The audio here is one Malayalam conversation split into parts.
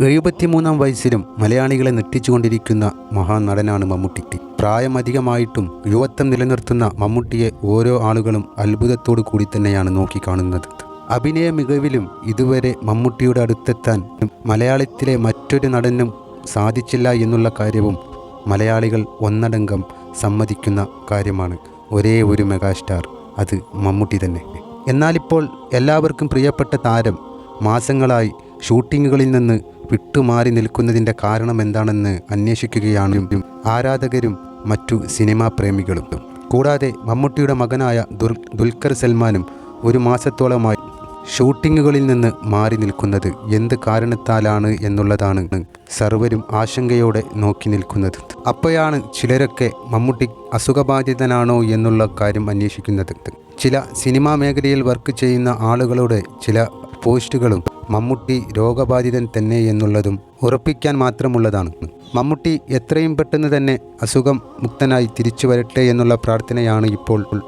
എഴുപത്തിമൂന്നാം വയസ്സിലും മലയാളികളെ നെട്ടിച്ചുകൊണ്ടിരിക്കുന്ന മഹാനടനാണ് മമ്മൂട്ടി പ്രായമധികമായിട്ടും യുവത്വം നിലനിർത്തുന്ന മമ്മൂട്ടിയെ ഓരോ ആളുകളും അത്ഭുതത്തോടു കൂടി തന്നെയാണ് നോക്കിക്കാണുന്നത്. അഭിനയ മികവിലും ഇതുവരെ മമ്മൂട്ടിയുടെ അടുത്തെത്താൻ മലയാളത്തിലെ മറ്റൊരു നടനും സാധിച്ചില്ല എന്നുള്ള കാര്യവും മലയാളികൾ ഒന്നടങ്കം സമ്മതിക്കുന്ന കാര്യമാണ്. ഒരേ ഒരു മെഗാസ്റ്റാർ അത് മമ്മൂട്ടി തന്നെ. എന്നാലിപ്പോൾ എല്ലാവർക്കും പ്രിയപ്പെട്ട താരം മാസങ്ങളായി ഷൂട്ടിങ്ങുകളിൽ നിന്ന് വിട്ടുമാറി നിൽക്കുന്നതിന്റെ കാരണം എന്താണെന്ന് അന്വേഷിക്കുകയാണ് ആരാധകരും മറ്റു സിനിമാ പ്രേമികളും. കൂടാതെ മമ്മൂട്ടിയുടെ മകനായ ദുൽ ദുൽഖർ സൽമാനും ഒരു മാസത്തോളമായി ഷൂട്ടിങ്ങുകളിൽ നിന്ന് മാറി നിൽക്കുന്നത് എന്ത് കാരണത്താലാണ് എന്നുള്ളതാണ് സർവരും ആശങ്കയോടെ നോക്കി നിൽക്കുന്നത്. അപ്പോഴാണ് ചിലരൊക്കെ മമ്മൂട്ടി അസുഖബാധിതനാണോ എന്നുള്ള കാര്യം അന്വേഷിക്കുന്നത്. ചില സിനിമാ മേഖലയിൽ വർക്ക് ചെയ്യുന്ന ആളുകളുടെ ചില പോസ്റ്റുകളും മമ്മൂട്ടി രോഗബാധിതൻ തന്നെ എന്നുള്ളതും ഉറപ്പിക്കാൻ മാത്രമുള്ളതാണ്. മമ്മൂട്ടി എത്രയും പെട്ടെന്ന് തന്നെ അസുഖം മുക്തനായി തിരിച്ചു വരട്ടെ എന്നുള്ള പ്രാർത്ഥനയാണ് ഇപ്പോൾ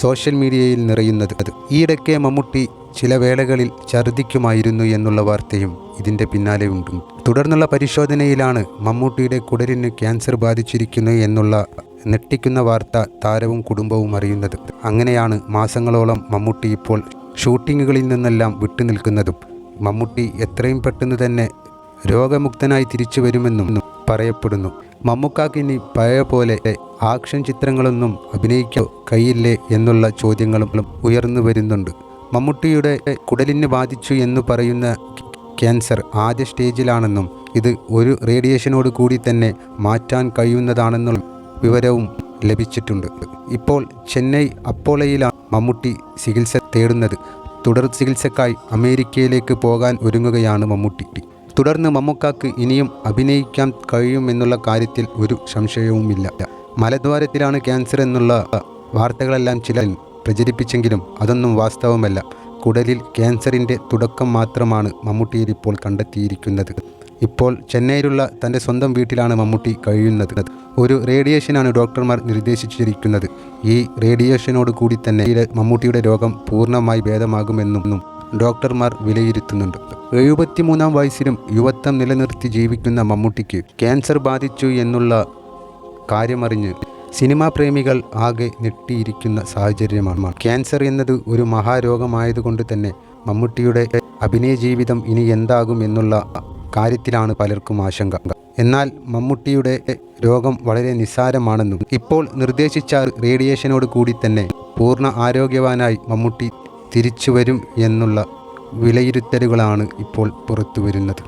സോഷ്യൽ മീഡിയയിൽ നിറയുന്നത്. അത് ഈയിടയ്ക്ക് മമ്മൂട്ടി ചില വേളകളിൽ ഛർദിക്കുമായിരുന്നു എന്നുള്ള വാർത്തയും ഇതിന്റെ പിന്നാലെ ഉണ്ട്. തുടർന്നുള്ള പരിശോധനയിലാണ് മമ്മൂട്ടിയുടെ കുടലിന് ക്യാൻസർ ബാധിച്ചിരിക്കുന്നു എന്നുള്ള നെട്ടിക്കുന്ന വാർത്ത താരവും കുടുംബവും അറിയുന്നത്. അങ്ങനെയാണ് മാസങ്ങളോളം മമ്മൂട്ടി ഇപ്പോൾ ഷൂട്ടിങ്ങുകളിൽ നിന്നെല്ലാം വിട്ടുനിൽക്കുന്നതും. മമ്മൂട്ടി എത്രയും പെട്ടെന്ന് തന്നെ രോഗമുക്തനായി തിരിച്ചു വരുമെന്നും പറയപ്പെടുന്നു. മമ്മൂക്കാക്കിനി പഴയ പോലെ ആക്ഷൻ ചിത്രങ്ങളൊന്നും അഭിനയിക്കാൻ കഴിയില്ലേ എന്നുള്ള ചോദ്യങ്ങളും ഉയർന്നു വരുന്നുണ്ട്. മമ്മൂട്ടിയുടെ കുടലിന് ബാധിച്ചു എന്ന് പറയുന്ന ക്യാൻസർ ആദ്യ സ്റ്റേജിലാണെന്നും ഇത് ഒരു റേഡിയേഷനോട് കൂടി തന്നെ മാറ്റാൻ കഴിയുന്നതാണെന്നും വിവരവും ലഭിച്ചിട്ടുണ്ട്. ഇപ്പോൾ ചെന്നൈ അപ്പോളയിലാണ് മമ്മൂട്ടി ചികിത്സ തേടുന്നത്. തുടർ ചികിത്സക്കായി അമേരിക്കയിലേക്ക് പോകാൻ ഒരുങ്ങുകയാണ് മമ്മൂട്ടി. തുടർന്ന് മമ്മൂക്കാക്ക് ഇനിയും അഭിനയിക്കാൻ കഴിയുമെന്നുള്ള കാര്യത്തിൽ ഒരു സംശയവുമില്ല. മലദ്വാരത്തിലാണ് ക്യാൻസർ എന്നുള്ള വാർത്തകളെല്ലാം ചിലർ പ്രചരിപ്പിച്ചെങ്കിലും അതൊന്നും വാസ്തവമല്ല. കുടലിൽ ക്യാൻസറിന്റെ തുടക്കം മാത്രമാണ് മമ്മൂട്ടിയിൽ ഇപ്പോൾ കണ്ടെത്തിയിരിക്കുന്നത്. ഇപ്പോൾ ചെന്നൈയിലുള്ള തന്റെ സ്വന്തം വീട്ടിലാണ് മമ്മൂട്ടി കഴിയുന്നത്. ഒരു റേഡിയേഷനാണ് ഡോക്ടർമാർ നിർദ്ദേശിച്ചിരിക്കുന്നത്. ഈ റേഡിയേഷനോട് കൂടി തന്നെ മമ്മൂട്ടിയുടെ രോഗം പൂർണമായി ഭേദമാകുമെന്നും ഡോക്ടർമാർ വിലയിരുത്തുന്നുണ്ട്. എഴുപത്തിമൂന്നാം വയസ്സിലും യുവത്വം നിലനിർത്തി ജീവിക്കുന്ന മമ്മൂട്ടിക്ക് ക്യാൻസർ ബാധിച്ചു എന്നുള്ള കാര്യമറിഞ്ഞ് സിനിമാ പ്രേമികൾ ആകെ ഞെട്ടിയിരിക്കുന്ന സാഹചര്യമാണ്. ക്യാൻസർ എന്നത് ഒരു മഹാരോഗമായതുകൊണ്ട് തന്നെ മമ്മൂട്ടിയുടെ അഭിനയ ജീവിതം ഇനി എന്താകും എന്നുള്ള കാര്യത്തിലാണ് പലർക്കും ആശങ്ക. എന്നാൽ മമ്മൂട്ടിയുടെ രോഗം വളരെ നിസ്സാരമാണെന്നും ഇപ്പോൾ നിർദ്ദേശിച്ച റേഡിയേഷനോട് കൂടി തന്നെ പൂർണ ആരോഗ്യവാനായി മമ്മൂട്ടി തിരിച്ചു വരും എന്നുള്ള വിലയിരുത്തലുകളാണ് ഇപ്പോൾ പുറത്തു വരുന്നത്